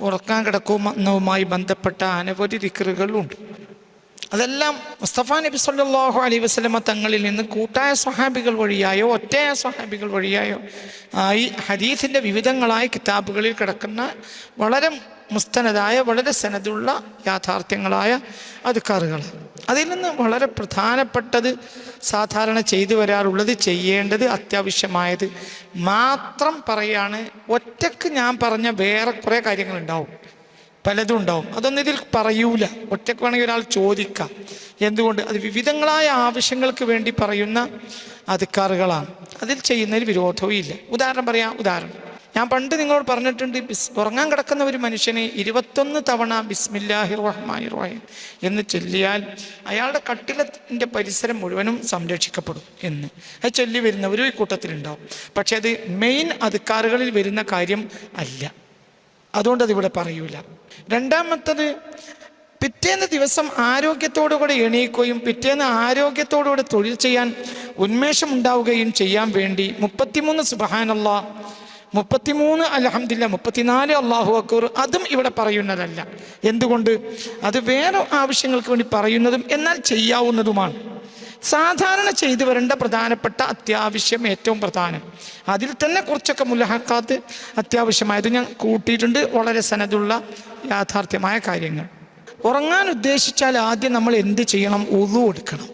ഉറക്കാൻ കിടക്കുന്നതുമായി ബന്ധപ്പെട്ട അനവധി ദിക്കറുകളുണ്ട് അതെല്ലാം മുസ്തഫ നബി സല്ലാഹു അലൈഹി വസ്ലമ തങ്ങളിൽ നിന്ന് കൂട്ടായ സ്വഹാബികൾ വഴിയായോ ഒറ്റയായ സ്വഹാബികൾ വഴിയായോ ഈ ഹദീസിന്റെ വിവിധങ്ങളായ കിതാബുകളിൽ കിടക്കുന്ന വളരെ മുസ്തനതായ വളരെ സനതുള്ള യാഥാർത്ഥ്യങ്ങളായ അതുക്കാറുകൾ അതിൽ നിന്ന് വളരെ പ്രധാനപ്പെട്ടത് സാധാരണ ചെയ്തു വരാറുള്ളത് ചെയ്യേണ്ടത് അത്യാവശ്യമായത് മാത്രം പറയാണ് ഒറ്റയ്ക്ക് ഞാൻ പറഞ്ഞ വേറെ കുറേ കാര്യങ്ങളുണ്ടാവും. പലതും ഉണ്ടാവും. അതൊന്നും ഇതിൽ പറയൂല. ഒറ്റയ്ക്ക് വേണമെങ്കിൽ ഒരാൾ ചോദിക്കാം. എന്തുകൊണ്ട്? അത് വിവിധങ്ങളായ ആവശ്യങ്ങൾക്ക് വേണ്ടി പറയുന്ന അധികാറുകളാണ്. അതിൽ ചെയ്യുന്നതിൽ വിരോധവും ഇല്ല ഉദാഹരണം പറയാം. ഉദാഹരണം. ഞാൻ പണ്ട് നിങ്ങളോട് പറഞ്ഞിട്ടുണ്ട് ബിസ് ഉറങ്ങാൻ കിടക്കുന്ന ഒരു മനുഷ്യനെ ഇരുപത്തൊന്ന് തവണ ബിസ്മില്ലാഹി റഹ്മാൻ റഹീം എന്ന് ചൊല്ലിയാൽ അയാളുടെ കട്ടിലത്തിന്റെ പരിസരം മുഴുവനും സംരക്ഷിക്കപ്പെടും എന്ന്. അത് ചൊല്ലി വരുന്നവരും ഈ കൂട്ടത്തിലുണ്ടാവും. പക്ഷെ അത് മെയിൻ അധികാറുകളിൽ വരുന്ന കാര്യം അല്ല. അതുകൊണ്ട് അതിവിടെ പറയൂല. രണ്ടാമത്തത് പിറ്റേന്ന് ദിവസം ആരോഗ്യത്തോടുകൂടെ എണീക്കുകയും പിറ്റേന്ന് ആരോഗ്യത്തോടുകൂടെ തൊഴിൽ ചെയ്യാൻ ഉന്മേഷം ഉണ്ടാവുകയും ചെയ്യാൻ വേണ്ടി മുപ്പത്തിമൂന്ന് സുബഹാനല്ല മുപ്പത്തിമൂന്ന് അലഹമില്ല മുപ്പത്തിനാല് അള്ളാഹു അക്കൂർ അതും ഇവിടെ പറയുന്നതല്ല. എന്തുകൊണ്ട്? അത് വേറെ ആവശ്യങ്ങൾക്ക് വേണ്ടി പറയുന്നതും എന്നാൽ ചെയ്യാവുന്നതുമാണ്. സാധാരണ ചെയ്തു വരേണ്ട പ്രധാനപ്പെട്ട അത്യാവശ്യം ഏറ്റവും പ്രധാനം. അതിൽ തന്നെ കുറച്ചൊക്കെ മുലഹക്കാത്ത് അത്യാവശ്യമായത് ഞാൻ കൂട്ടിയിട്ടുണ്ട്. വളരെ സനതുള്ള യാഥാർത്ഥ്യമായ കാര്യങ്ങൾ. ഉറങ്ങാൻ ഉദ്ദേശിച്ചാൽ ആദ്യം നമ്മൾ എന്ത് ചെയ്യണം? ഉളു എടുക്കണം.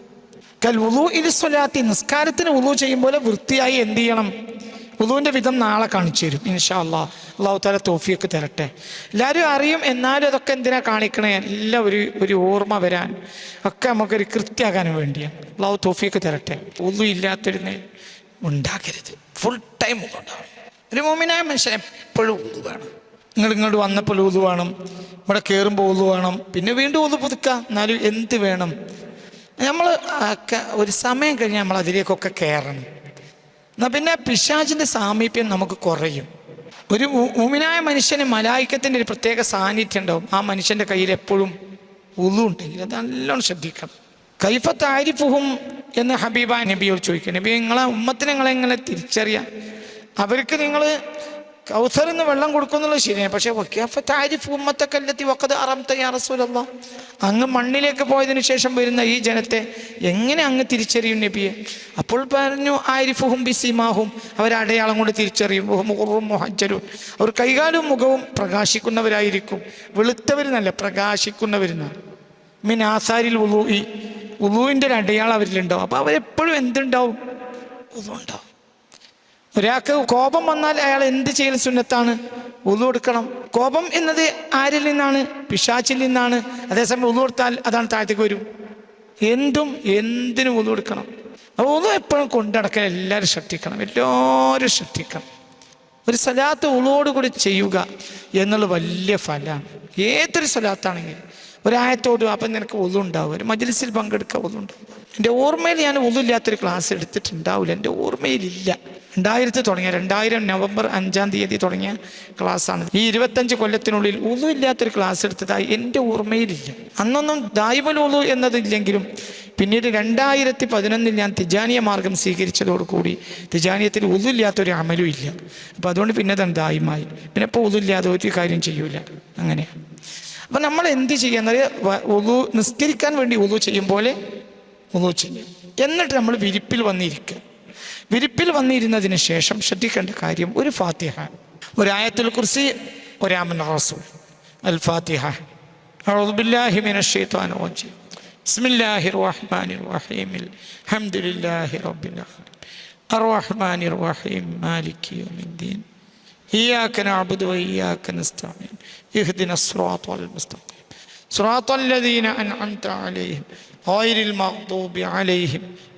കൽ ഉളു ഇലിസ്വലാത്തി നിസ്കാരത്തിന് ഉളു ചെയ്യുമ്പോൾ വൃത്തിയായി എന്ത് ചെയ്യണം? ഉളുവിന്റെ വിധം നാളെ കാണിച്ചു തരും ഇൻഷാ അല്ലാ അള്ളാഹു താല തോഫിയൊക്കെ തരട്ടെ. എല്ലാവരും അറിയും എന്നാലും അതൊക്കെ എന്തിനാ കാണിക്കണേ? എല്ലാം ഒരു ഒരു ഓർമ്മ വരാൻ ഒക്കെ നമുക്കൊരു കൃത്യമാകാൻ വേണ്ടിയാണ് അള്ളാഹു തോഫിയൊക്കെ തരട്ടെ. ഒന്നും ഇല്ലാത്തൊരു നേ- ഉണ്ടാക്കരുത് ഫുൾ ടൈം ഉണ്ടാവും ഒരു മോമിനായ മനുഷ്യൻ എപ്പോഴും ഉള്ളു വേണം. നിങ്ങൾ ഇങ്ങോട്ട് വന്നപ്പോൾ ഉതു വേണം ഇവിടെ കയറുമ്പോൾ ഉതു വേണം പിന്നെ വീണ്ടും ഉതു പുതുക്കാം എന്നാലും എന്ത് വേണം? നമ്മൾ ഒരു സമയം കഴിഞ്ഞാൽ നമ്മൾ അതിലേക്കൊക്കെ കയറണം എന്നാൽ പിന്നെ പിശാചിന്റെ സാമീപ്യം നമുക്ക് കുറയും. ഒരു ഊമിനായ മനുഷ്യന് മലായിക്കത്തിന്റെ ഒരു പ്രത്യേക സാന്നിധ്യം ഉണ്ടാവും. ആ മനുഷ്യന്റെ കയ്യിൽ എപ്പോഴും ഉളു ഉണ്ടെങ്കിൽ അത് നല്ലോണം ശ്രദ്ധിക്കണം. കൈഫത്ത് താരിഫുഹും എന്ന് ഹബീബ നബിയോട് ചോദിക്കുക നബി നിങ്ങളെ ഉമ്മത്തിനെ നിങ്ങളെങ്ങനെ തിരിച്ചറിയാം? അവർക്ക് നിങ്ങൾ കൗസർ എന്ന് വെള്ളം കൊടുക്കുന്നുള്ളത് ശരിയാണ്. പക്ഷേ താരിഫ് ഉമ്മത്തക്കല്ലെത്തി വക്കത് അറംത യാ റസൂലല്ലാ. അങ്ങ് മണ്ണിലേക്ക് പോയതിനു ശേഷം വരുന്ന ഈ ജനത്തെ എങ്ങനെ അങ്ങ് തിരിച്ചറിയും നബിയെ? അപ്പോൾ പറഞ്ഞു ആരിഫുഹും ബിസിമാഹും. അവർ അടയാളം കൊണ്ട് തിരിച്ചറിയും. മുഹറും അവർ കൈകാലും മുഖവും പ്രകാശിക്കുന്നവരായിരിക്കും. വെളുത്തവരെന്നല്ല പ്രകാശിക്കുന്നവരെന്നാണ്. മിൻ ആസാരിൽ ഉലൂയി ഉലൂവിന്റെ ഒരു അടയാളം അവരിലുണ്ടാവും. അപ്പോൾ അവരെപ്പോഴും എന്തുണ്ടാവും? ഉലു ഉണ്ടാവും ഒരാൾക്ക് കോപം വന്നാൽ അയാൾ എന്ത് ചെയ്യൽ സുന്നത്താണ്? ഉള്ളു കൊടുക്കണം. കോപം എന്നത് ആരിൽ നിന്നാണ്? പിശാച്ചിൽ നിന്നാണ്. അതേസമയം ഉള്ളു കൊടുത്താൽ അതാണ് താഴത്തേക്ക് വരും. എന്തും എന്തിനും ഉള്ളു കൊടുക്കണം. ഉള്ളു എപ്പോഴും കൊണ്ടടക്കാൻ എല്ലാവരും ശ്രദ്ധിക്കണം. എല്ലാവരും ശ്രദ്ധിക്കണം. ഒരു സലാത്ത് ഉളോട് കൂടി ചെയ്യുക എന്നുള്ള വലിയ ഫലമാണ് ഏതൊരു സലാത്താണെങ്കിലും. ഒരായത്തോട് അപ്പം നിനക്ക് ഒന്നുണ്ടാവും ഒരു മജ്ലിസിൽ പങ്കെടുക്കുക ഒന്നുണ്ടാവും എന്റെ ഓർമ്മയിൽ ഞാൻ ഒന്നുമില്ലാത്തൊരു ക്ലാസ് എടുത്തിട്ടുണ്ടാവില്ല. എന്റെ ഓർമ്മയിലില്ല രണ്ടായിരത്തി തുടങ്ങിയ രണ്ടായിരം നവംബർ അഞ്ചാം തീയതി തുടങ്ങിയ ക്ലാസ്സാണ്. ഈ ഇരുപത്തഞ്ച് കൊല്ലത്തിനുള്ളിൽ ഉളു ഇല്ലാത്തൊരു ക്ലാസ് എടുത്തതായി എന്റെ ഓർമ്മയിലില്ല. അന്നൊന്നും ദായ്മൽ ഉളു എന്നതില്ലെങ്കിലും പിന്നീട് രണ്ടായിരത്തി പതിനൊന്നിൽ ഞാൻ തിജാനിയ മാർഗം സ്വീകരിച്ചതോടുകൂടി തിജാനിയത്തിൽ ഉതില്ലാത്തൊരു അമലും ഇല്ല. അപ്പോൾ അതുകൊണ്ട് പിന്നെ ദായിമായി. പിന്നെ ഇപ്പോൾ ഇല്ലാതെ ഒരു കാര്യം ചെയ്യൂല. അങ്ങനെയാണ് അപ്പം നമ്മൾ എന്ത് ചെയ്യുന്നത് ഉതു നിസ്കരിക്കാൻ വേണ്ടി ഉതു ചെയ്യും പോലെ ഉതു ചെയ്യും. എന്നിട്ട് നമ്മൾ വിരിപ്പിൽ വന്നിരിക്കുക. വിരിപ്പിൽ വന്നിരുന്നതിന് ശേഷം ശ്രദ്ധിക്കേണ്ട കാര്യം ഒരു ഫാത്തിഹ ഒരു ആയത്തുൽ കുർസി ഒരാമൻ റസൂൽ അൽ ഫാത്തിഹ أعوذ بالله من الشيطان الرجيم بسم الله الرحمن الرحيم الحمد لله رب العالمين الرحمن الرحيم مالك يوم الدين إياك نعبد وإياك نستعين اهدنا الصراط المستقيم صراط الذين أنعمت عليهم غير المغضوب عليهم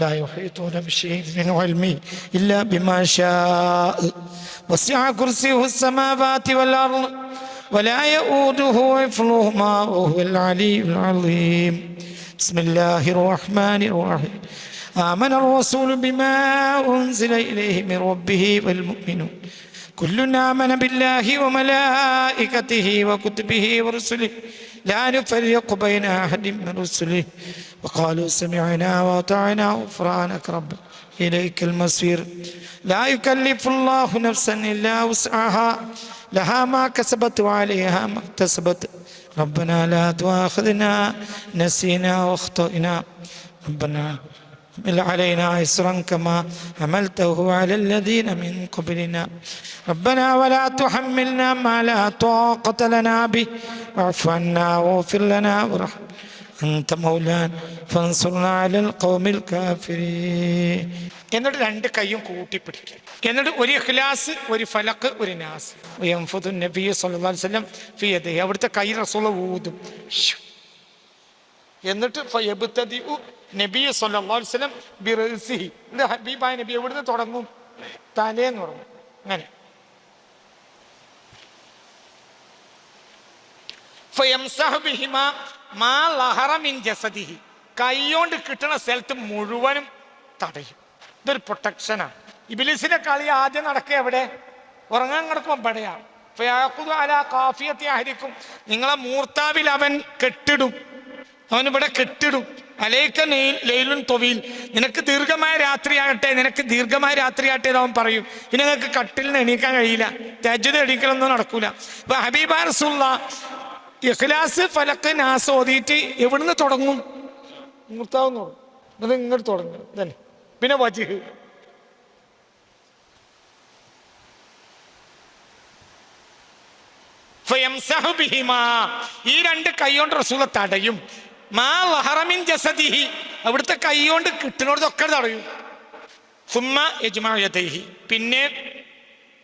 لا يحيطون بشيء من علمه إلا بما شاء. وسع كرسيه السماوات والأرض ولا يؤوده حفظهما وهو العلي العظيم. بسم الله الرحمن الرحيم. آمن الرسول بما أنزل إليه من ربه والمؤمنون. كل آمن بالله وملائكته وكتبه ورسله. لا نفرق بين أحد من رسله. وقالوا سمعنا وأطعنا غفرانك رب إليك المصير. لا يكلف الله نفسا إلا وسعها. لها ما كسبت وعليها ما اكتسبت. ربنا لا تؤاخذنا نسينا واخطئنا ربنا حمل علينا إسرا كما حملته على الذين من قبلنا ربنا ولا تحملنا ما لا طاقة لنا به واعف عنا واغفر لنا وارحمنا أنت مولانا فانصرنا على القوم الكافرين എന്നിട്ട് രണ്ട് കൈയും കൂട്ടിപ്പിടിക്കുക എന്നിട്ട് ഒരു ഇഖ്ലാസ് ഒരു ഫലക്ക് ഒരു നാസ് യംഫുദു നബി സല്ലല്ലാഹു അലൈഹി വസല്ലം ഫി യദിഹി അവിടുത്തെ കൈ റസൂൽ ഊതും ശ്ശു. എന്നിട്ട് ഫയബ്തദിഉ നബി സല്ലല്ലാഹു അലൈഹി വസല്ലം ബിറസിഹി ഇത് ഹബീബായ നബി എവിടുന്ന് തുടങ്ങും? തലേന്ന് തുടങ്ങും. അങ്ങനെ. കൈയോണ്ട് കിട്ടുന്ന സ്ഥലത്ത് മുഴുവനും തടയും. ഇതൊരു പ്രൊട്ടക്ഷനാണ് ഇബിലിസിന്റെ കളി ആദ്യം നടക്കുക എവിടെ? ഉറങ്ങാൻ കിടക്കുമ്പോൾ പടയാണ് കാഫിയത്തെ അഹരിക്കും നിങ്ങളെ മൂർത്താവിൽ അവൻ കെട്ടിടും. അവൻ ഇവിടെ കെട്ടിടും. അലേക്ക ലൈലുൻ തൊവീൽ. നിനക്ക് ദീർഘമായ രാത്രിയാകട്ടെ നിനക്ക് ദീർഘമായ രാത്രിയാകട്ടെ എന്ന് അവൻ പറയും. പിന്നെ നിങ്ങൾക്ക് കട്ടിൽ നിന്ന് എണീക്കാൻ കഴിയില്ല. തജ്ജുദ് എണീക്കലൊന്നും നടക്കൂല. അപ്പൊ ഹബീബ റസൂള്ള ഇഖ്ലാസ് ഫലക്ക് നാസ് ഓതിയിട്ട് എവിടുന്ന് തുടങ്ങും? മൂർത്താവ് തുടങ്ങും ഇങ്ങോട്ട് തുടങ്ങും. തന്നെ പിന്നെ വജിഹ്. ഈ രണ്ട് കൈ കൊണ്ട് റസൂല തടയും. മാ ലഹറമിൻ ജസദിഹി. അവിടുത്തെ കൈകൊണ്ട് കിട്ടുന്നതൊക്കെ തടയും. സുമ്മ യജ്മായതൈഹി പിന്നെ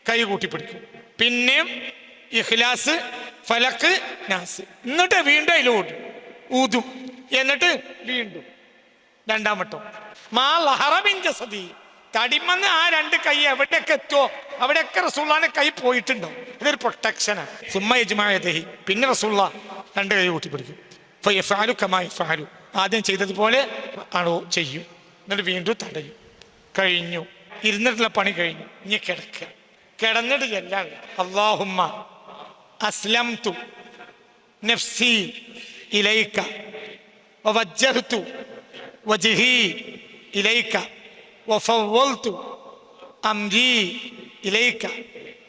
കൈ കൂട്ടിപ്പിടിക്കും. പിന്നെ ഇഖ്ലാസ് ഫലക്ക് നാസ്. എന്നിട്ട് വീണ്ടും അതിലോട്ട് ഊതും. എന്നിട്ട് വീണ്ടും. രണ്ടാം വട്ടം. മാ ലഹറമിൻ ജസദി. തടിമന്ന് ആ രണ്ട് കൈ എവിടെയൊക്കെ എത്തുമോ അവിടെയൊക്കെ റസൂള്ളാന്റെ കൈ പോയിട്ടുണ്ടാവും. ഇതൊരു പ്രൊട്ടക്ഷനാണ് സുമ്മ യജ്മായതഹി പിന്നെ റസൂള്ള രണ്ട് കൈ കൂട്ടിപ്പിടിക്കും. ഫയഫാലു കമായി ഫാലു ആദ്യം ചെയ്തതുപോലെ ആണോ ചെയ്യും എന്നിട്ട് വീണ്ടും തടയും കഴിഞ്ഞു ഇരുന്നിട്ടുള്ള പണി കഴിഞ്ഞു ഇനി കിടക്കുക കിടന്നിട്ട് ചെല്ലാൻ അള്ളാഹുമ്മ അസ്ലം തു നഫ്സി ഇലൈക്ക ووجهت وجهي إليك وفوضت أمري إليك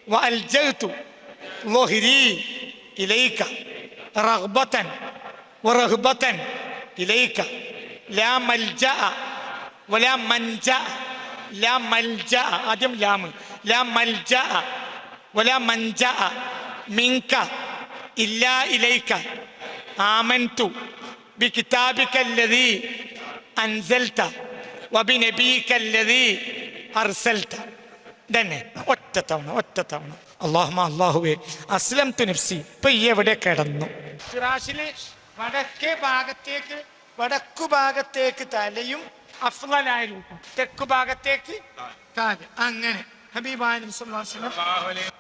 وألجأت ظهري إليك رغبة ورهبة إليك لا ملجأ ولا منجأ لا ملجأ آدم لام لا ملجأ ولا منجأ منك إلا إليك آمنت بكتابك الذي أنزلت وبنبيك الذي أرسلت തന്നെ ഒറ്റ തവണ ഒറ്റ തവണ അള്ളാഹുമ അള്ളാഹുവേ അസ്ലം തു നഫ്സി ഇപ്പൊ ഈ എവിടെ കിടന്നു ഫിറാഷില് വടക്കേ ഭാഗത്തേക്ക് വടക്കു ഭാഗത്തേക്ക് തലയും അഫ്ലായ രൂപം തെക്കു ഭാഗത്തേക്ക് കാൽ. അങ്ങനെ.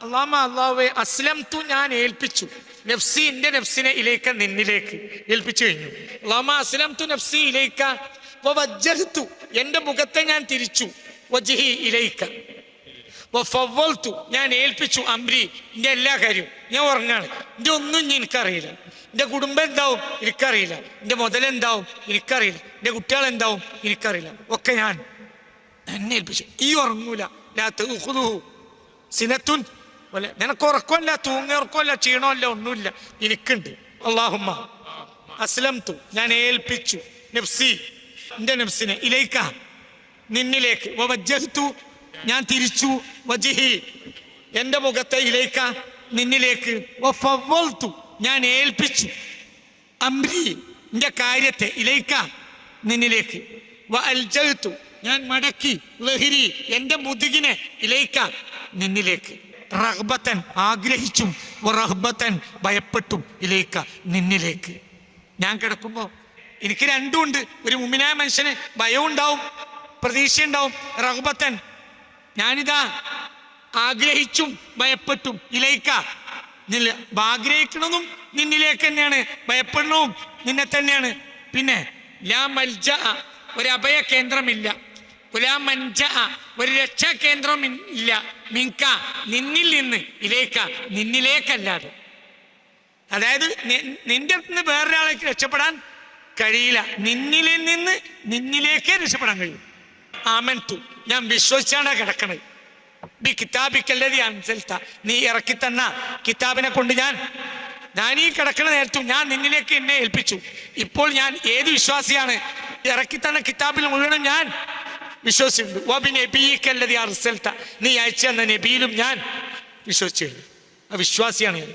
അള്ളാഹുവെ അസ്ലം തു ഞാൻ ഏൽപ്പിച്ചു. നഫ്സി എന്റെ നഫ്സിനെ ഇലേക്ക നിന്നിലേക്ക് ഏൽപ്പിച്ചു കഴിഞ്ഞു. അള്ളാമ അസ്ലം നഫ്സി ഇലേക്ക വവജ്ജഹ്തു എന്റെ മുഖത്തെ ഞാൻ തിരിച്ചു. വജ്ഹി ഇലൈക്ക. വഫവ്വൽതു ഞാൻ ഏൽപ്പിച്ചു അംരി എന്റെ എല്ലാ കാര്യവും. ഞാൻ ഉറങ്ങാണ്. എന്റെ ഒന്നും എനിക്കറിയില്ല. എന്റെ കുടുംബം എന്താവും? എനിക്കറിയില്ല. എന്റെ മുതലെന്താവും എനിക്കറിയില്ല. എന്റെ കുട്ടികൾ എന്താവും? എനിക്കറിയില്ല. ഒക്കെ ഞാൻ എന്നെ ഏൽപ്പിച്ചു. ഈ ഉറങ്ങൂല. സിനത്തുൻ. പോലെ നിനക്ക് ഉറക്കമല്ല തൂങ്ങ ഉറക്കമല്ല ക്ഷീണമല്ല ഒന്നുമില്ല. എനിക്കുണ്ട്. അള്ളാഹുമ്മ അസ്ലം തു ഞാൻ ഏൽപ്പിച്ചു. നഫ്സി. എന്റെ നഫ്സിനെ. ഇലേക്ക. നിന്നിലേക്ക്. ഞാൻ തിരിച്ചു. വജിഹി. എന്റെ മുഖത്തെ ഇലേക്ക നിന്നിലേക്ക്. ഞാൻ ഏൽപ്പിച്ചു. അംരി എന്റെ കാര്യത്തെ ഇലേക്ക നിന്നിലേക്ക്. വ ഞാൻ മടക്കി. ലഹിരി എന്റെ മുതുകിനെ ഇലേക്ക നിന്നിലേക്ക്. റഹ്ബത്തൻ ആഗ്രഹിച്ചും റഹ്ബത്തൻ ഭയപ്പെട്ടും ഇലേക്ക നിന്നിലേക്ക്. ഞാൻ കിടക്കുമ്പോൾ എനിക്ക് രണ്ടുമുണ്ട്. ഒരു മുമ്പിനായ മനുഷ്യന് ഭയവും ഉണ്ടാവും പ്രതീക്ഷയുണ്ടാവും. റഹ്ബത്തൻ ഞാനിതാ ആഗ്രഹിച്ചും ഭയപ്പെട്ടും. ഇലയിക്ക നില്ല ആഗ്രഹിക്കണതും നിന്നിലേക്ക് തന്നെയാണ്. ഭയപ്പെടണവും നിന്നെ തന്നെയാണ്. പിന്നെ ലാ മൽജ ഒരു അഭയ കേന്ദ്രമില്ല. മൻജ ഒരു രക്ഷാ കേന്ദ്രം ഇല്ല. മിങ്ക നിന്നിൽ നിന്ന് ഇലേക്ക നിന്നിലേക്കല്ലാതെ. അതായത് നിന്റെ നിന്ന് വേറൊരാളേക്ക് രക്ഷപ്പെടാൻ കഴിയില്ല. നിന്നിലിൽ നിന്ന് നിന്നിലേക്കേ രക്ഷപ്പെടാൻ കഴിയും. ആമൻതു ഞാൻ വിശ്വസിച്ചാണ് കിടക്കണത് ബി കിതാബിക്കല്ലതി അൻസൽത്ത. നീ ഇറക്കി തന്ന കിതാബിനെ കൊണ്ട് ഞാൻ ഞാൻ ഈ കിടക്കണ നേരത്തു ഞാൻ നിന്നിലേക്ക് എന്നെ ഏൽപ്പിച്ചു. ഇപ്പോൾ ഞാൻ ഏത് വിശ്വാസിയാണ്? ഇറക്കി തന്ന കിതാബിൽ മുഴുവനും ഞാൻ വിശ്വസിച്ചിട്ടുണ്ട് വബി നീ അയച്ചു തന്ന നബിയിലും ഞാൻ വിശ്വസിച്ചിട്ടുണ്ട് ആ വിശ്വാസിയാണ് ഞാൻ.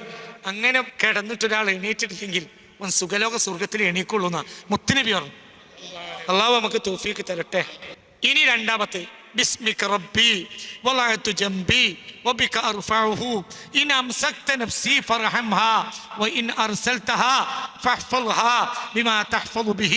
അങ്ങനെ കിടന്നിട്ട് ഒരാൾ എണീറ്റിട്ടില്ലെങ്കിൽ അവൻ സുഖലോക സ്വർഗത്തിൽ എണീക്കുള്ളൂ എന്നാ മുത്തുനബി പറഞ്ഞു. അള്ളാഹ് നമുക്ക് തോഫിക്ക് തരട്ടെ. ഇനി രണ്ടാമത്തെ باسمك ربي وضعت جنبي وبك أرفعه إن أمسكت نفسي فارحمها وإن أرسلتها فاحفظها بما تحفظ به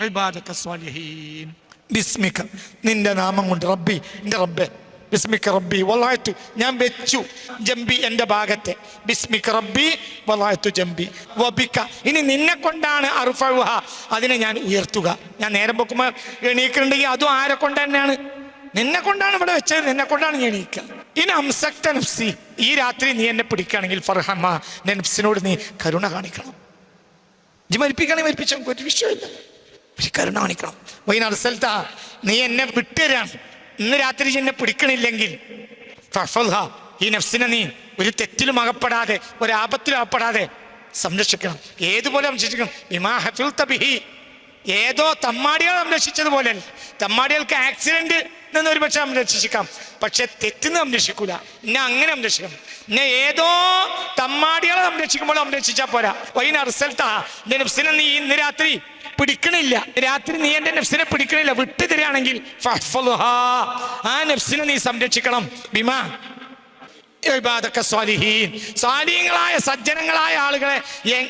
عبادك الصالحين باسمك നിന്റെ നാമം കൊണ്ട് റബ്ബി എൻ്റെ റബ്ബെ ബിസ്മിക്ക് റബ്ബി വലായത്തു ഞാൻ വെച്ചു ജംബി എന്റെ ഭാഗത്തെ. ബിസ്മിക് റബ്ബി വലായത്തു ജംബി. വബിക്ക ഇനി നിന്നെ കൊണ്ടാണ് അറുഫഹ അതിനെ ഞാൻ ഉയർത്തുക. ഞാൻ നേരം പൊക്കുമ്പോൾ എണീക്കുന്നുണ്ടെങ്കിൽ അതും ആരെ കൊണ്ട് തന്നെയാണ്? നിന്നെ കൊണ്ടാണ് ഇവിടെ വെച്ചത്. നിന്നെ കൊണ്ടാണ് ഞാൻ എണീക്കുക. ഇനി അംസക്ത നഫ്സി. ഈ രാത്രി നീ എന്നെ പിടിക്കുകയാണെങ്കിൽ ഫർഹമ്മ നഫ്സിനോട് നീ കരുണ കാണിക്കണം. ജി മരിപ്പിക്കണേ മരിപ്പിച്ചു ഒരു വിഷയമില്ല കരുണ കാണിക്കണം. വൈകുന്നേരം സ്ഥലത്താ നീ എന്നെ വിട്ടുതരാണ്. ഇന്ന് രാത്രി എന്നെ പിടിക്കണില്ലെങ്കിൽ. ഈ നഫ്സിനെ നീ ഒരു തെറ്റിലും അകപ്പെടാതെ ഒരു ആപത്തിലും അകപ്പെടാതെ സംരക്ഷിക്കണം. ഏതുപോലെ സംരക്ഷിക്കണം? ബിമാ ഹഫിൽ തബിഹി ഏതോ തമ്മാടികൾ സംരക്ഷിച്ചതുപോലെ. തമ്മാടികൾക്ക് ആക്സിഡന്റ് നിന്ന് ഒരുപക്ഷെ സംരക്ഷിക്കാം. പക്ഷെ തെറ്റിന്ന് സംരക്ഷിക്കൂല. എന്നെ അങ്ങനെ സംരക്ഷിക്കണം. എന്നെ ഏതോ തമ്മാടികളെ സംരക്ഷിക്കുമ്പോൾ സംരക്ഷിച്ചാൽ പോരാ. വൈന റിസൾട്ടാ നഫ്സിനെ നീ ഇന്ന് രാത്രി പിടിക്കണില്ല. രാത്രി നീ എന്റെ നെഫ്സിനെ പിടിക്കണില്ല. വിട്ടു തരികയാണെങ്കിൽ ആ നെഫ്സിനെ നീ സംരക്ഷിക്കണം. ബിമാ. സ്വാലിഹീങ്ങളായ സജ്ജനങ്ങളായ ആളുകളെ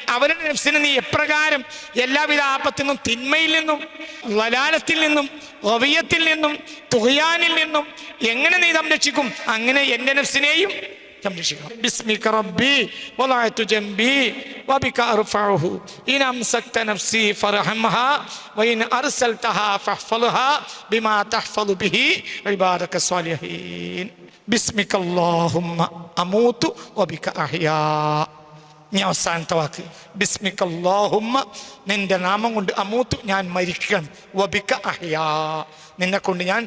അവരുടെ നെഫ്സിനെ നീ എപ്രകാരം എല്ലാവിധ ആപത്തിൽ നിന്നും തിന്മയിൽ നിന്നും വലാലത്തിൽ നിന്നും ഒവിയത്തിൽ നിന്നും തുഹയാനിൽ നിന്നും എങ്ങനെ നീ സംരക്ഷിക്കും? അങ്ങനെ എന്റെ നഫ്സിനെയും സംരക്ഷിക്കണം ബിസ്മിക റബ്ബി വലഅതു ജംബി വബിക അർഫഉഹു ഇൻ അംസക്ത നഫ്സി ഫർഹംഹ വഇൻ അർസൽതഹ ഫഹ്ഫൽഹ ബിമാ തഹ്ഫളു ബിഹി ഇബാദക സ്വാലിഹീൻ ബിസ്മിക അല്ലാഹുമ്മ അമൂതു വബിക അഹ്യാ ഇനി അവസാനത്തെ വാക്ക് ബിസ്മിക അല്ലാഹുമ്മ നിന്റെ നാമം കൊണ്ട് അമൂത്തു ഞാൻ മരിക്കണം വബിക അഹ്യാ നിന്നെ കൊണ്ട് ഞാൻ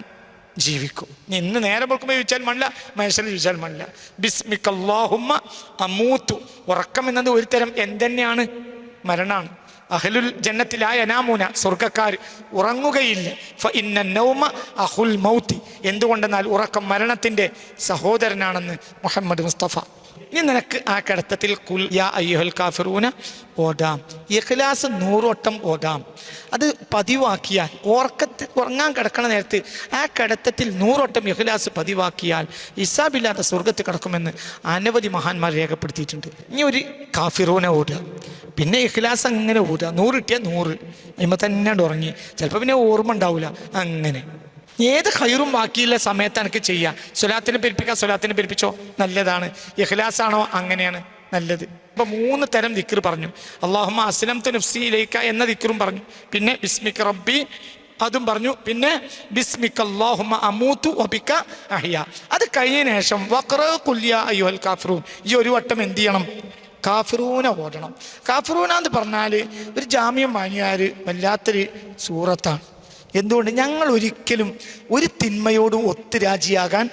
ജീവിക്കും. ഇന്ന് നേരെ പോക്കുമ്പോൾ ചോദിച്ചാൽ മണില്ല മനുഷ്യനെ ചോദിച്ചാൽ മണില്ല ബിസ്മിക്കല്ലാഹുമ്മ അമൂത്തു. ഉറക്കം എന്നത് ഒരു തരം എന്തെന്നെയാണ്? മരണാണ്. അഹലുൽ ജന്നത്തിലായ അനാമൂന സ്വർഗക്കാർ ഉറങ്ങുകയില്ല. ഫ ഇന്ന നൗമ അഹുൽ മൗത്തി. എന്തുകൊണ്ടെന്നാൽ ഉറക്കം മരണത്തിന്റെ സഹോദരനാണെന്ന് മുഹമ്മദ് മുസ്തഫ ഇനി നിനക്ക് ആ കിടത്തത്തിൽ കുൽ യാ അയ്യുഹൽ കാഫിറൂന ഓടാം. ഇഖ്ലാസ് നൂറോട്ടം ഓടാം. അത് പതിവാക്കിയാൽ ഓർക്കത്തിൽ ഉറങ്ങാൻ കിടക്കണ നേരത്ത് ആ കിടത്തത്തിൽ നൂറോട്ടം ഇഖ്ലാസ് പതിവാക്കിയാൽ ഇസാബില്ലാത്ത സ്വർഗത്ത് കിടക്കുമെന്ന് അനവധി മഹാന്മാർ രേഖപ്പെടുത്തിയിട്ടുണ്ട്. ഇനി ഒരു കാഫിറൂന ഓടുക. പിന്നെ ഇഖ്ലാസ് അങ്ങനെ ഓടുക. നൂറ് കിട്ടിയാൽ നൂറ്. അതിമ്മ തന്നെ ഉറങ്ങി. ചിലപ്പോൾ പിന്നെ ഓർമ്മ ഉണ്ടാവില്ല അങ്ങനെ. ഏത് ഹൈറും ബാക്കിയുള്ള സമയത്ത് എനിക്ക് ചെയ്യാം. സ്വലാത്തിന് പെരുപ്പിക്കാം സ്വലാത്തിന് പെരുപ്പിച്ചോ? നല്ലതാണ്. ഇഖ്ലാസ് ആണോ അങ്ങനെയാണ്. നല്ലത്. ഇപ്പൊ മൂന്ന് തരം ദിക്കർ പറഞ്ഞു. അള്ളാഹുമ അസ്ലം തുനഫ്സിയിലേക്ക എന്ന ദിക്കറും പറഞ്ഞു. പിന്നെ ബിസ്മിക് റബ്ബി അതും പറഞ്ഞു. പിന്നെ ബിസ്മിക് അള്ളാഹുമ അമൂത്തു ഒബിക്ക അഹിയ. അത് കഴിഞ്ഞ ശേഷം വഖറ കുല്യ കാഫിറൂൻ. ഈ ഒരു വട്ടം എന്ത് ചെയ്യണം? കാഫിറൂന ഓടണം കാഫിറൂന എന്ന് പറഞ്ഞാൽ ഒരു ജാമ്യം വാങ്ങിയാൽ വല്ലാത്തൊരു സൂറത്താണ്. എന്തുകൊണ്ട് ഞങ്ങൾ ഒരിക്കലും ഒരു തിന്മയോടും ഒത്തുരാജിയാകാൻ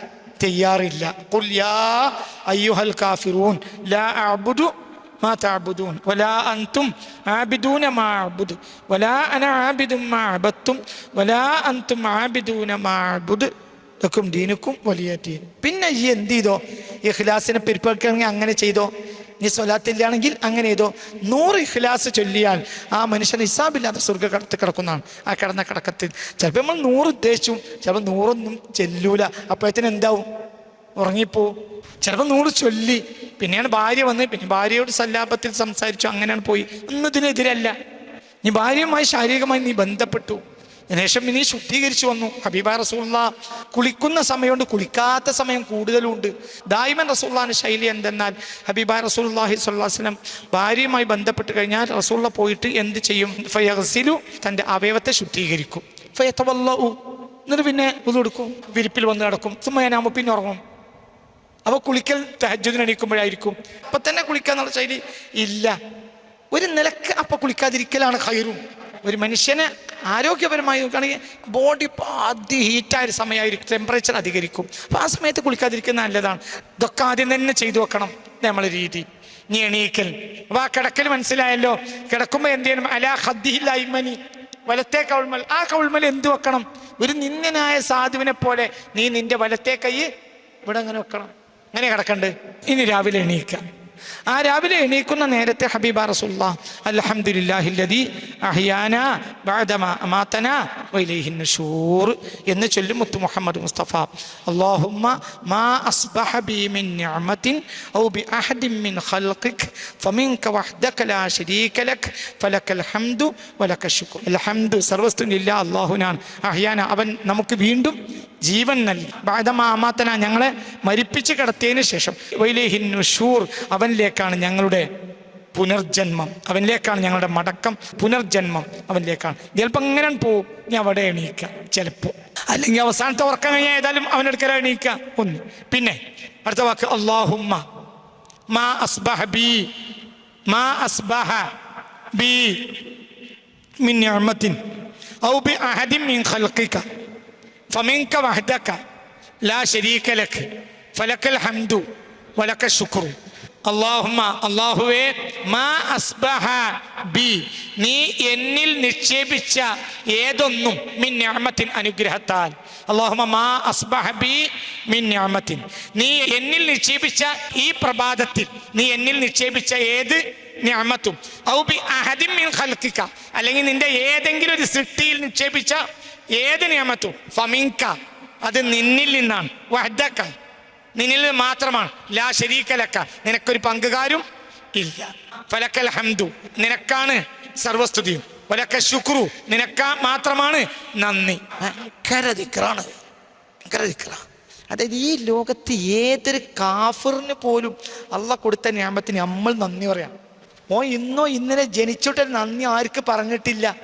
തയ്യാറില്ല. കൊല്യാ അയ്യുഹൽ കാഫിറൂൻ ലാ മാ വലാ ആബിദൂന മാ വലാ അന മാ വലാ ആബിദൂന മാ ലക്കും ദീനുക്കും വലിയ ദീൻ. പിന്നെ ഈ എന്ത് ചെയ്തോ? ഇഖ്ലാസിനെ പെരുപ്പാക്കുകയാണെങ്കിൽ അങ്ങനെ ചെയ്തോ? നീ സ്വലാത്തില്ലാണെങ്കിൽ അങ്ങനെ ചെയ്തോ? നൂറ് ഇഖ്ലാസ് ചൊല്ലിയാൽ ആ മനുഷ്യൻ ഇസാബില്ലാത്ത സ്വർഗക്കടത്ത് കിടക്കുന്നതാണ്. ആ കിടന്ന കിടക്കത്തിൽ. ചിലപ്പോൾ നമ്മൾ നൂറ് ഉദ്ദേശിച്ചു ചിലപ്പോൾ നൂറൊന്നും ചെല്ലൂല. അപ്പോഴത്തേന് എന്താവും? ഉറങ്ങിപ്പോ. ചിലപ്പോൾ നൂറ് ചൊല്ലി. പിന്നെയാണ് ഭാര്യ വന്ന് പിന്നെ ഭാര്യയോട് സല്ലാപത്തിൽ സംസാരിച്ചു അങ്ങനെയാണ് പോയി. ഒന്നും ഇതിനെതിരല്ല. നീ ഭാര്യയുമായി ശാരീരികമായി നീ ബന്ധപ്പെട്ടു. അതിനുശേഷം ഇനി ശുദ്ധീകരിച്ചു വന്നു. ഹബീബ റസൂള്ള കുളിക്കുന്ന സമയമുണ്ട് കുളിക്കാത്ത സമയം കൂടുതലുണ്ട്. ദായിമൻ റസൂള്ളാന്റെ ശൈലി എന്തെന്നാൽ ഹബീബ റസൂല്ലാഹി സ്വല്ലാസ്ലം ഭാര്യയുമായി ബന്ധപ്പെട്ട് കഴിഞ്ഞാൽ റസൂള്ള പോയിട്ട് എന്ത് ചെയ്യും? ഫയസിലു തന്റെ അവയവത്തെ ശുദ്ധീകരിക്കും. ഫയത്തവല്ലു എന്നിട്ട് പിന്നെ ഇത് കൊടുക്കും. വിരിപ്പിൽ വന്ന് കിടക്കും സുമ്മയാനാകുമ്പോൾ പിന്നെ ഉറങ്ങും. അപ്പോൾ കുളിക്കൽ തഹജ്ജുദിന് എണീക്കുമ്പോഴായിരിക്കും. അപ്പൊ തന്നെ കുളിക്കാന്നുള്ള ശൈലി ഇല്ല. ഒരു നിലയ്ക്ക് അപ്പം കുളിക്കാതിരിക്കലാണ് ഹൈറും ഒരു മനുഷ്യന് ആരോഗ്യപരമായി നോക്കുകയാണെങ്കിൽ ബോഡി പാതി ഹീറ്റായ സമയമായിരിക്കും. ടെമ്പറേച്ചർ അധികരിക്കും. അപ്പം ആ സമയത്ത് കുളിക്കാതിരിക്കുന്നത് നല്ലതാണ്. ഇതൊക്കെ ആദ്യം തന്നെ ചെയ്തു വെക്കണം നമ്മളെ രീതി. നീ എണീക്കൽ. അപ്പോൾ ആ കിടക്കൽ മനസ്സിലായല്ലോ. കിടക്കുമ്പോൾ എന്ത് ചെയ്യണം? അലാ ഹദ്ദിഹില്ലായ്മനി. വലത്തെ കൗൾമൽ ആ കൗൾമൽ എന്ത് വെക്കണം? ഒരു നിന്ദനായ സാധുവിനെ പോലെ നീ നിന്റെ വലത്തെ കൈ ഇവിടെ അങ്ങനെ വെക്കണം. അങ്ങനെ കിടക്കണ്ട്. ഇനി രാവിലെ എണീക്കാം. ആ രാവിലെ എണീക്കുന്ന നേരത്തെ ഹബീബ റസൂല്ല അലഹമുല്ലാഹില്ലതി അഹിയാന ബഅദമ അമാതന ഷൂർ എന്ന് ചൊല്ലും മുത്തു മുഹമ്മദ് മുസ്തഫ. അല്ലാഹുമ്മ മാ അസ്ബഹ ബി മിൻ നിഅമത്തിൻ ഔ ബി അഹദിൻ മിൻ ഖൽഖിക് ഫമിൻക വഹ്ദക ലാ ശരീക ലക് ഫലകൽ ഹംദു വലക ശുക്ർ. അൽഹംദു സർവസ്തുനില്ലാ അല്ലാഹുനാൻ അഹിയാന അവൻ നമുക്ക് വീണ്ടും ജീവൻ നൽകി. ബാധമാമാത്തന ഞങ്ങളെ മരിപ്പിച്ച് കിടത്തിയതിന് ശേഷം വൈലേഹിൻ നുഷൂർ അവനിലേക്കാണ് ഞങ്ങളുടെ പുനർജന്മം. അവനിലേക്കാണ് ഞങ്ങളുടെ മടക്കം. പുനർജന്മം അവനിലേക്കാണ്. ചിലപ്പോൾ ഇങ്ങനെ പോവും. ഞാൻ അവിടെ എണീക്കാം. ചിലപ്പോൾ. അല്ലെങ്കിൽ അവസാനത്തെ ഉറക്കം കഴിഞ്ഞാൽ ഏതായാലും അവനെടുക്കൽ എണീക്കാം. ഒന്ന്. പിന്നെ അടുത്ത വാക്ക്. അള്ളാഹുമ്മ മാ അസ്ബഹ ബി. മാ അസ്ബഹ ബി മിൻ നിഅമത്തിൻ. ഔ ബി അഹദിൻ മിൻ ഖൽഖിക. ഫമിൻക വഹദക. ലാ ശരീക ലക ഫലകൽ ഹംദു. വലക ശുക്രു. അള്ളാഹുമ അള്ളാഹുവേ മാ അസ്ബഹ ബി നീ എന്നിൽ നിക്ഷേപിച്ച ഏതൊന്നും മിൻ ഞാമത്തിൻ അനുഗ്രഹത്താൽ. അള്ളാഹുമ മാ അസ്ബഹ ബി മിൻ ഞാമത്തിൻ നീ എന്നിൽ നിക്ഷേപിച്ച ഈ പ്രഭാതത്തിൽ നീ എന്നിൽ നിക്ഷേപിച്ച ഏത് ഞാമത്തും ബി അഹദിൻ മിൻ ഖൽഖിക. അല്ലെങ്കിൽ നിന്റെ ഏതെങ്കിലും ഒരു സൃഷ്ടിയിൽ നിക്ഷേപിച്ച ഏത് ഞാമത്തും ഫമിങ്ക അത് നിന്നിൽ നിന്നാണ്. വഹദക നിന്നിൽ നിന്ന് മാത്രമാണ്. ലാ ശരീക്കലക്ക നിനക്കൊരു പങ്കുകാരും ഇല്ല. ഫലക്കൽ ഹംദു. നിനക്കാണ് സർവസ്തുതിയും. വലക്ക ശുക്രു. നിനക്ക മാത്രമാണ് നന്ദി. ഭയങ്കര ദിക്റാണ് അതായത് ഈ ലോകത്ത് ഏതൊരു കാഫറിന് പോലും അള്ള കൊടുത്ത ഞാമ്പത്തിന് നമ്മൾ നന്ദി പറയാം. ഓ ഇന്നോ ഇന്നലെ ജനിച്ചോട്ടെ നന്ദി ആർക്ക് പറഞ്ഞിട്ടില്ല.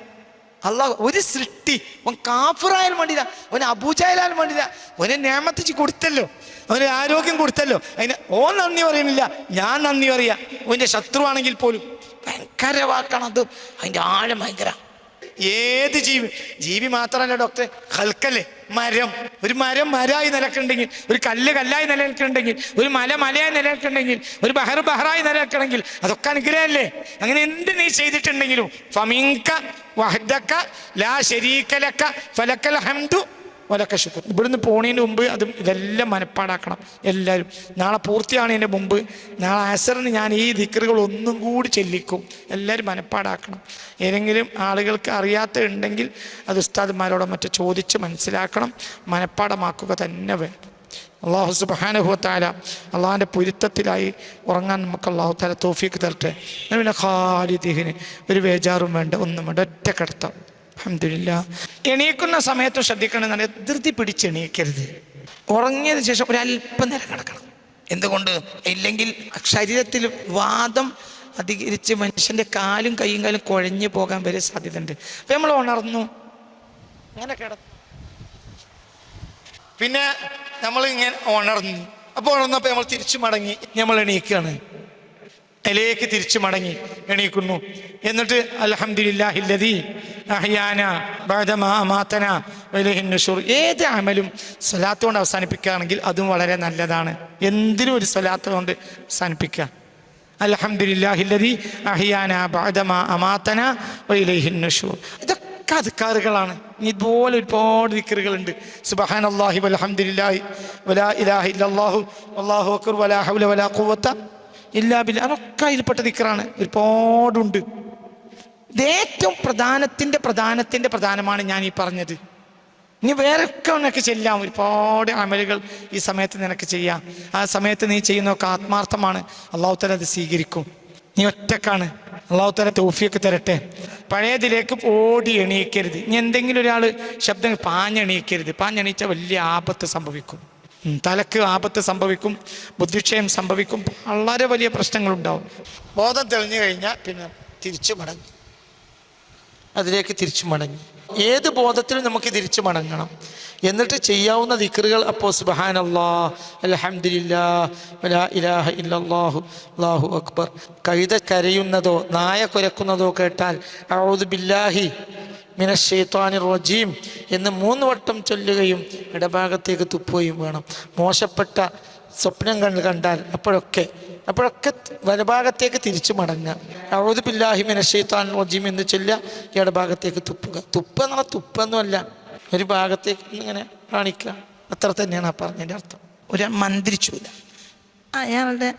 അല്ല ഒരു സൃഷ്ടി. ഓൻ കാഫറായാലും വേണ്ടില്ല ഓൻ അബൂജായാലും വേണ്ടില്ല ഓനെ ഞാമത്തിച്ച് കൊടുത്തല്ലോ. അവന് ആരോഗ്യം കൊടുത്തല്ലോ. അതിന് ഓ നന്ദി പറയുന്നില്ല. ഞാൻ നന്ദി പറയാ. ഓന്റെ ശത്രുവാണെങ്കിൽ പോലും ഭയങ്കര വാക്കാണ് അത് അതിന്റെ ആഴം ഭയങ്കര. ഏത് ജീവി ജീവി മാത്രമല്ല ഡോക്ടറെ കൽക്കല്ലേ മരം. ഒരു മരം മരമായി നിലക്കുണ്ടെങ്കിൽ ഒരു കല്ല് കല്ലായി നിലനിൽക്കുന്നുണ്ടെങ്കിൽ ഒരു മല മലയായി നിലനിൽക്കുന്നുണ്ടെങ്കിൽ ഒരു ബഹർ ബഹറായി നിലനിൽക്കണമെങ്കിൽ അതൊക്കെ അനുഗ്രഹമല്ലേ? അങ്ങനെ എന്ത് നീ ചെയ്തിട്ടുണ്ടെങ്കിലും ഫമിങ്ക വഹദക്ക ലാ ശരീക്കലക്ക ഫലക്കൽ ഹംദു വലക്ക ശുക്ർ ഇവിടുന്ന് പോണതിന് മുമ്പ് അതും ഇതെല്ലാം മനപ്പാടാക്കണം എല്ലാവരും. നാളെ പൂർത്തിയാണതിന്റെ മുമ്പ്. നാളെ അസറിന് ഞാൻ ഈ ദിക്കറുകൾ ഒന്നും കൂടി ചെല്ലിക്കും. എല്ലാവരും മനപ്പാടാക്കണം. ഏതെങ്കിലും ആളുകൾക്ക് അറിയാത്ത ഉണ്ടെങ്കിൽ അത് ഉസ്താദ്മാരോട് മറ്റേ ചോദിച്ച് മനസ്സിലാക്കണം. മനപ്പാടമാക്കുക തന്നെ വേണം. അള്ളാഹു സുബാനുഭവത്താല അള്ളാഹിന്റെ പൊരുത്തത്തിലായി ഉറങ്ങാൻ നമുക്ക് അള്ളാഹു താല തോഫിക്ക് തരട്ടെ. പിന്നെ ഖാലിദിഹിന് ഒരു വേജാറും വേണ്ട. ഒന്നും വേണ്ട. ഒറ്റ കിടത്താം അഹമ്മദില്ല എണീക്കുന്ന സമയത്ത് ശ്രദ്ധിക്കണം നല്ല ധൃതി പിടിച്ച് എണീക്കരുത്. ഉറങ്ങിയതിന് ശേഷം ഒരല്പം നേരം കിടക്കണം. എന്തുകൊണ്ട്? ഇല്ലെങ്കിൽ ശരീരത്തിൽ വാദം അധികരിച്ച് മനുഷ്യന്റെ കാലും കൈയും കാലും കുഴഞ്ഞു പോകാൻ വരെ സാധ്യതയുണ്ട്. അപ്പം നമ്മൾ ഉണർന്നു. അങ്ങനെ കിടന്നു. പിന്നെ നമ്മൾ ഇങ്ങനെ ഉണർന്നു. അപ്പോൾ ഉണർന്നപ്പോൾ നമ്മൾ തിരിച്ചു മടങ്ങി. നമ്മൾ എണീക്കുകയാണ് അതിലേക്ക് തിരിച്ചു മടങ്ങി എണീക്കുന്നു. എന്നിട്ട് അൽഹംദുലില്ലാഹില്ലദീ അഹ്യാന വഇലൈഹിൻ നുശൂർ ഏത് അമലും സ്വലാത്ത് കൊണ്ട് അവസാനിപ്പിക്കുകയാണെങ്കിൽ അതും വളരെ നല്ലതാണ്. എന്തിനും ഒരു സ്വലാത്ത് കൊണ്ട് അവസാനിപ്പിക്കുക. അൽഹംദുലില്ലാഹില്ലദീ അഹിയാന ബഅദമാ അമാത്തന വഇലൈഹിൻ നുശൂർ ഇതൊക്കെ അധികാറുകളാണ് ഇതുപോലെ ഒരുപാട് ദിക്കറുകളുണ്ട് സുബഹാൻ അള്ളാഹി വലഹമ്മദില്ലാഹി വലാ ഇലാഹി അള്ളാഹു അള്ളാഹു അക്ബർ വലാ ഹൗല വലാ ഖുവത്ത ഇല്ലാ ബില്ല അതൊക്കെ അതിൽപ്പെട്ട ദിക്കറാണ് ഒരുപാടുണ്ട്. ഇത് ഏറ്റവും പ്രധാനത്തിന്റെ പ്രധാനത്തിന്റെ പ്രധാനമാണ് ഞാൻ ഈ പറഞ്ഞത്. ഇനി വേറെ ഒക്കെ നിനക്ക് ചെല്ലാം ഒരുപാട് അമലുകൾ ഈ സമയത്ത് നിനക്ക് ചെയ്യാം. ആ സമയത്ത് നീ ചെയ്യുന്നതൊക്കെ ആത്മാർത്ഥമാണ്. അള്ളാഹു തല അത് സ്വീകരിക്കും. നീ ഒറ്റക്കാണ്. അള്ളാഹു തല തൗഫിയൊക്കെ തരട്ടെ. പഴയതിലേക്ക് ഓടി എണീക്കരുത്. ഇനി എന്തെങ്കിലും ഒരാൾ ശബ്ദം പാഞ്ഞെണീക്കരുത്. പാഞ്ഞെണീച്ചാൽ വലിയ ആപത്ത് സംഭവിക്കും. തലക്ക് ആപത്ത് സംഭവിക്കും ബുദ്ധിക്ഷയം സംഭവിക്കും വളരെ വലിയ പ്രശ്നങ്ങളുണ്ടാവും. ബോധം തെളിഞ്ഞു കഴിഞ്ഞാൽ പിന്നെ തിരിച്ചു മടങ്ങി. അതിലേക്ക് തിരിച്ചു മടങ്ങി. ഏത് ബോധത്തിലും നമുക്ക് തിരിച്ചു മടങ്ങണം. എന്നിട്ട് ചെയ്യാവുന്ന ദിക്റുകൾ അപ്പോൾ സുബഹാൻ അള്ളാഹ് വലാ ഇലാഹ അക്ബർ. കഴുത കരയുന്നതോ നായ കുരക്കുന്നതോ കേട്ടാൽ ഔദ് ബില്ലാഹി മിനശ്ശൈത്വാനിർ റജീം എന്ന് മൂന്ന് വട്ടം ചൊല്ലുകയും ഇടഭാഗത്തേക്ക് തുപ്പുകയും വേണം. മോശപ്പെട്ട സ്വപ്നം കണ്ട് കണ്ടാൽ അപ്പോഴൊക്കെ അപ്പോഴൊക്കെ വലഭാഗത്തേക്ക് തിരിച്ചു മടങ്ങുക. അഴുതു ബില്ലാഹി മിനശ്ശൈത്താൻ റജീം എന്ന് ചൊല്ലുക ഇടഭാഗത്തേക്ക് തുപ്പുക. തുപ്പ എന്നുള്ള തുപ്പൊന്നുമല്ല ഒരു ഭാഗത്തേക്ക് ഇങ്ങനെ കാണിക്കുക. അത്ര തന്നെയാണ് ആ പറഞ്ഞതിന്റെ അർത്ഥം. ഒരു മന്ത്രിച്ചൂല അയാളുടെ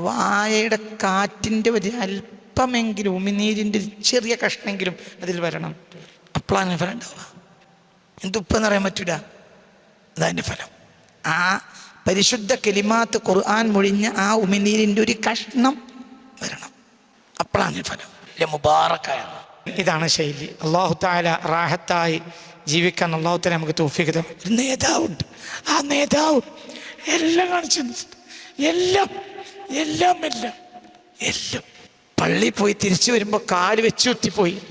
വായയുടെ കാറ്റിന്റെ ഒരു അല്പമെങ്കിലും ഉമിനീരിന്റെ ചെറിയ കഷ്ണമെങ്കിലും അതിൽ വരണം. അപ്പോഴാണ് ഫലം ഉണ്ടാവുക. എന്തുപ്പെന്ന് പറയാൻ പറ്റൂല. അതതിന്റെ ഫലം. ആ പരിശുദ്ധ കെലിമാത്ത് ഖുർആൻ മൊഴിഞ്ഞ ആ ഉമിനീരിന്റെ ഒരു കഷ്ണം വരണം. അപ്പോഴാണ് ഫലം. ഇല്ല മുബാറക്കായാണ് ഇതാണ് ശൈലി. അള്ളാഹു താല റാഹത്തായി ജീവിക്കാൻ അള്ളാഹു താല നമുക്ക് തോഫിക്ക് ഒരു നേതാവുണ്ട്. ആ നേതാവ് എല്ലാം കാണിച്ചു എല്ലാം എല്ലാം എല്ലാം എല്ലാം. പള്ളി പോയി തിരിച്ചു വരുമ്പോൾ കാൽ വെച്ചു കുത്തിപ്പോയി.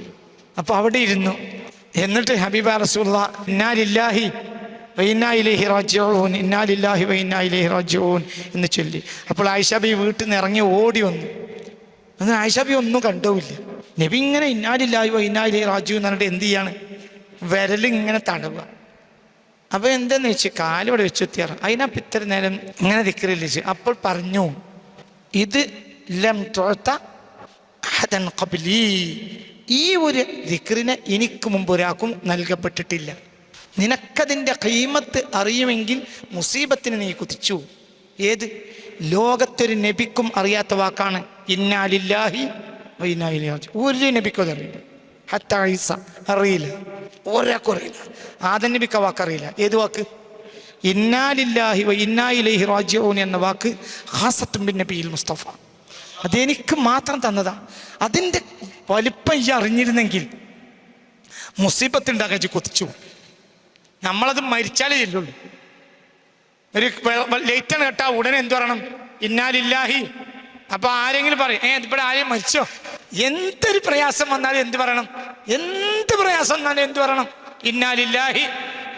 അപ്പോൾ അവിടെ ഇരുന്നു. എന്നിട്ട് ഹബീബ റസൂല്ല ഇന്നാലില്ലാഹി വൈനായിലേഹി റാജ്യോൻ ഇന്നാലില്ലാഹി വൈനായിലേഹി റാജ്യോൻ എന്ന് ചൊല്ലി. അപ്പോൾ ആയിഷാബി വീട്ടിൽ നിന്ന് ഇറങ്ങി ഓടി വന്നു. അന്ന് ആയിഷാബി ഒന്നും കണ്ടുമില്ല നബി ഇങ്ങനെ ഇന്നാലില്ലാഹി വൈനായിലേഹി റാജു എന്ന് പറഞ്ഞിട്ട് എന്ത് ചെയ്യാണ്? വിരൽ ഇങ്ങനെ തടവുക. അപ്പോൾ എന്താന്ന് വെച്ച് കാലിവിടെ വെച്ച് എത്തിയാറ് അതിനപ്പം ഇത്ര നേരം ഇങ്ങനെ ദിക്കറില്ലിച്ച് അപ്പോൾ പറഞ്ഞു ഇത് ലം തോത്ത അഹദൻ ഖബ്ലി. ഈ ഒരു ദിക്റിനെ എനിക്ക് മുമ്പ് ഒരാൾക്കും നൽകപ്പെട്ടിട്ടില്ല. നിനക്കതിന്റെ കൈമത്ത് അറിയുമെങ്കിൽ മുസീബത്തിന് നീ കുതിച്ചു. ഏത്? ലോകത്തൊരു നബിക്കും അറിയാത്ത വാക്കാണ്. ഇന്നാലില്ലാഹി ഒരു നബിക്കും അതറിയില്ല. ഹത്ത അറിയില്ല. ഒരാൾക്കും അറിയില്ല. ആദൻ നബിക്ക് വാക്കറിയില്ല വാക്ക് അറിയില്ല. ഏത് വാക്ക്? ഇന്നാലില്ലാഹി വ ഇന്നായിലേഹി റാജിഊൻ എന്ന വാക്ക് ഹാസത്തും ബിൻ നബിയിൽ മുസ്തഫ. അതെനിക്ക് മാത്രം തന്നതാ. അതിന്റെ വലിപ്പം ഈ അറിഞ്ഞിരുന്നെങ്കിൽ മുസീബത്തുണ്ടാക്കി കൊതിച്ചു. നമ്മളത് മരിച്ചാലേ ചെല്ലുള്ളൂ. ഒരു ലേറ്റാണ് കേട്ടാ. ഉടനെ എന്ത് പറയണം? ഇന്നാലില്ലാഹി. അപ്പൊ ആരെങ്കിലും പറയും ഏ ഇവിടെ ആരെയും മരിച്ചോ? എന്തൊരു പ്രയാസം വന്നാലും എന്ത് പറയണം? എന്ത് പ്രയാസം വന്നാലും എന്ത് പറയണം? ഇന്നാലില്ലാഹി.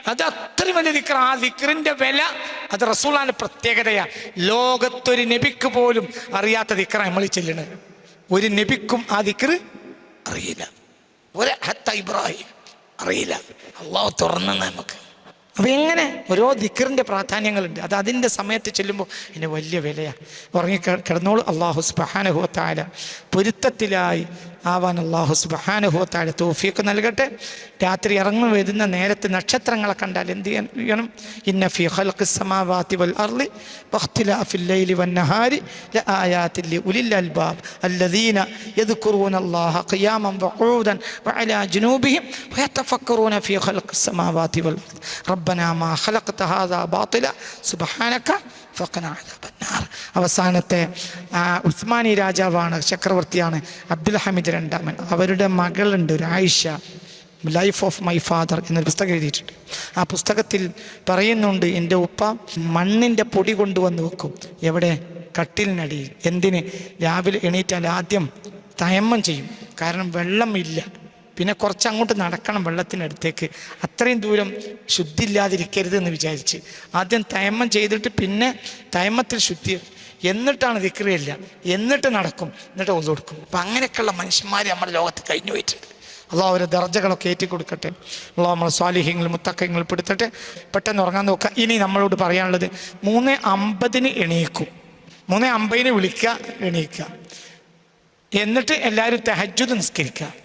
അത് അത്രയും വലിയ ദിക്ർ. ആ ദിക്റിന്റെ വില അത് റസൂലാന്റെ പ്രത്യേകതയാ. ലോകത്തൊരു നബിക്ക് പോലും അറിയാത്ത ദിക്ര നമ്മൾ ചെല്ലണത് ഒരു നബിക്കും ആ ദിക്ർ അറിയില്ല. ഒരു ഹത്ത ഇബ്രാഹിം അറിയില്ല. അള്ളാഹു തുറന്നു നമുക്ക്. അപ്പൊ എങ്ങനെ ഓരോ ദിക്കറിന്റെ പ്രാധാന്യങ്ങളുണ്ട്. അത് അതിന്റെ സമയത്ത് ചെല്ലുമ്പോൾ ഇതിന് വലിയ വിലയാണ് ഉറങ്ങി കിട- കിടന്നോളൂ. അള്ളാഹു സ്പഹാനഹുത്താല പൊരുത്തത്തിലായി ആവാൻ അള്ളാഹു സുബാനുഭവത്താഴ് തോഫിയൊക്കെ നൽകട്ടെ. രാത്രി ഇറങ്ങി വരുന്ന നേരത്തെ നക്ഷത്രങ്ങളെ കണ്ടാൽ എന്ത് ചെയ്യണം ഇന്ന ഫി ഹൽക്ക് സമാവാത്തി വൽ അർലി ബഖ്തിലാഫില്ലൈലി വന്നഹാരി ലആയാത്തില്ലി ഉലിൽ അൽബാബ് അല്ലദീന യദ്കുറൂന അല്ലാഹ ഖിയാമൻ വഖൂദൻ വഅലാ ജുനൂബിഹിം വയതഫക്കറൂന ഫി ഹൽക്ക് സമാവാത്തി വൽ റബ്ബനാ മാ ഖലഖ്ത ഹാദാ ബാത്തില. സുബ്ഹാനക അവസാനത്തെ ഉസ്മാനി രാജാവാണ് ചക്രവർത്തിയാണ് അബ്ദുൽ ഹമീദ് രണ്ടാമൻ. അവരുടെ മകളുണ്ട് ഒരു Ayisha life of my father എന്നൊരു പുസ്തകം എഴുതിയിട്ടുണ്ട്. ആ പുസ്തകത്തിൽ പറയുന്നുണ്ട് എന്റെ ഉപ്പ മണ്ണിന്റെ പൊടി കൊണ്ടുവന്ന് വെക്കും. എവിടെ? കട്ടിലിനടിയിൽ. എന്തിന്? രാവിലെ എണീറ്റാൽ ആദ്യം തയമ്മം ചെയ്യും. കാരണം വെള്ളമില്ല പിന്നെ കുറച്ച് അങ്ങോട്ട് നടക്കണം വെള്ളത്തിനടുത്തേക്ക്. അത്രയും ദൂരം ശുദ്ധിയില്ലാതിരിക്കരുത് എന്ന് വിചാരിച്ച്. ആദ്യം തയമ്മം ചെയ്തിട്ട് പിന്നെ തയമ്മത്തിൽ ശുദ്ധി. എന്നിട്ടാണ് വിക്രിയല്ല. എന്നിട്ട് നടക്കും. എന്നിട്ട് ഒന്ന് കൊടുക്കും. അപ്പം അങ്ങനെയൊക്കെയുള്ള മനുഷ്യന്മാർ നമ്മുടെ ലോകത്ത് കഴിഞ്ഞു പോയിട്ടുണ്ട്. അള്ളാഹ് അവരെ ദർജകളൊക്കെ ഏറ്റി കൊടുക്കട്ടെ അള്ളാഹ് നമ്മളെ സ്വാലിഹ്യങ്ങൾ മുത്തക്കങ്ങൾ പെടുത്തട്ടെ. പെട്ടെന്ന് ഉറങ്ങാൻ നോക്കുക. ഇനി നമ്മളോട് പറയാനുള്ളത് മൂന്ന് അമ്പതിന് എണീക്കും. മൂന്ന് അമ്പതിന് വിളിക്കുക എണീക്കുക. എന്നിട്ട് എല്ലാവരും തെഹജുദ് നിസ്കരിക്കുക.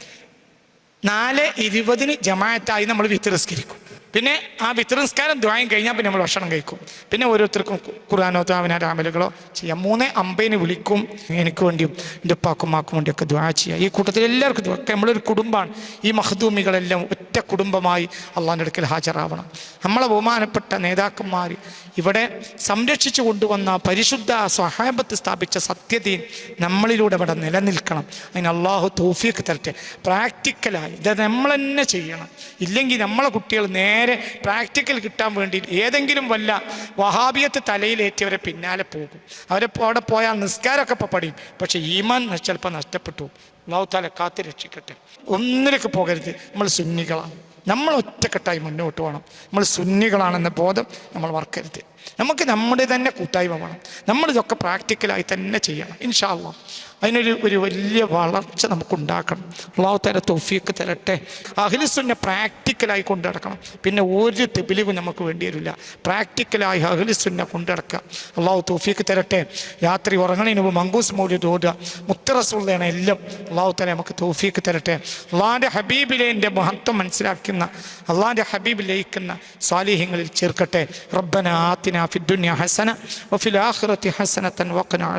നാല് ഇരുപതിന് ജമാഅത്തായി നമ്മൾ വിത്ത് നിസ്കരിക്കും. പിന്നെ ആ വിത്ര നിസ്കാരം ദ്വായം കഴിഞ്ഞാൽ പിന്നെ നമ്മൾ ഭക്ഷണം കഴിക്കും. പിന്നെ ഓരോരുത്തർക്കും ഖുർആാനോ താവിനാന്റെ രാമലുകളോ ചെയ്യാം. മൂന്ന് അമ്പേനെ വിളിക്കും. എനിക്ക് വേണ്ടിയും എന്റെ ഉപ്പാക്കും മാക്കും വേണ്ടിയൊക്കെ ദ്വാ ചെയ്യാം. ഈ കൂട്ടത്തിൽ എല്ലാവർക്കും ഒക്കെ നമ്മളൊരു കുടുംബമാണ്. ഈ മഹദൂമികളെല്ലാം ഒറ്റ കുടുംബമായി അള്ളാഹിന്റെ അടുക്കൽ ഹാജരാവണം. നമ്മളെ ബഹുമാനപ്പെട്ട നേതാക്കന്മാർ ഇവിടെ സംരക്ഷിച്ചു കൊണ്ടുവന്ന പരിശുദ്ധ സ്വഹാബത്ത് സ്ഥാപിച്ച സത്യതയും നമ്മളിലൂടെ ഇവിടെ നിലനിൽക്കണം. അതിന് അള്ളാഹു തോഫിയൊക്കെ തരട്ടെ. പ്രാക്ടിക്കലായി. ഇത് നമ്മൾ തന്നെ ചെയ്യണം. ഇല്ലെങ്കിൽ നമ്മളെ കുട്ടികൾ നേരെ പ്രാക്ടിക്കൽ കിട്ടാൻ വേണ്ടി ഏതെങ്കിലും വല്ല വഹാബിയത്ത് തലയിലേറ്റിയവരെ പിന്നാലെ പോകും. അവരെ അവിടെ പോയാൽ നിസ്കാരമൊക്കെ ഇപ്പോൾ പഠിക്കും പക്ഷേ ഈമാൻ ചിലപ്പോൾ നഷ്ടപ്പെട്ടു. പോകും. കാത്തി താല കാത്ത് രക്ഷിക്കട്ടെ. ഒന്നിലേക്ക് പോകരുത്. നമ്മൾ സുന്നികളാണ്. നമ്മൾ ഒറ്റക്കെട്ടായി മുന്നോട്ട് പോകണം. നമ്മൾ സുന്നികളാണെന്ന ബോധം നമ്മൾ മറക്കരുത്. നമുക്ക് നമ്മുടെ തന്നെ കൂട്ടായ്മ വേണം. നമ്മളിതൊക്കെ പ്രാക്ടിക്കലായി തന്നെ ചെയ്യണം. ഇൻഷാല്ല അതിനൊരു ഒരു വലിയ വളർച്ച നമുക്ക് ഉണ്ടാക്കണം. അള്ളാഹു തല തൊഫീക്ക് തരട്ടെ. അഖിലിസുന്നെ പ്രാക്ടിക്കലായി കൊണ്ടു നടക്കണം. പിന്നെ ഒരു തെബിലിവും നമുക്ക് വേണ്ടി വരില്ല പ്രാക്ടിക്കലായി അഖിലിസുന്നെ കൊണ്ടു നടക്കുക. അള്ളാഹു തോഫീക്ക് തരട്ടെ. രാത്രി ഉറങ്ങണതിന് മുമ്പ് മങ്കൂസ് മൗലി ഓടുക മുത്തറസുള്ളതാണ് എല്ലാം അള്ളാഹു തല നമുക്ക് തോഫീക്ക് തരട്ടെ. അള്ളാഹിന്റെ ഹബീബിലെ മഹത്വം മനസ്സിലാക്കുന്ന അള്ളാഹിന്റെ ഹബീബ് ലയിക്കുന്ന സാലിഹ്യങ്ങളിൽ ചേർക്കട്ടെ. റബ്ബന ആത്തിന وقنا في الدنيا حسنة وفي الآخرة حسنة وقنا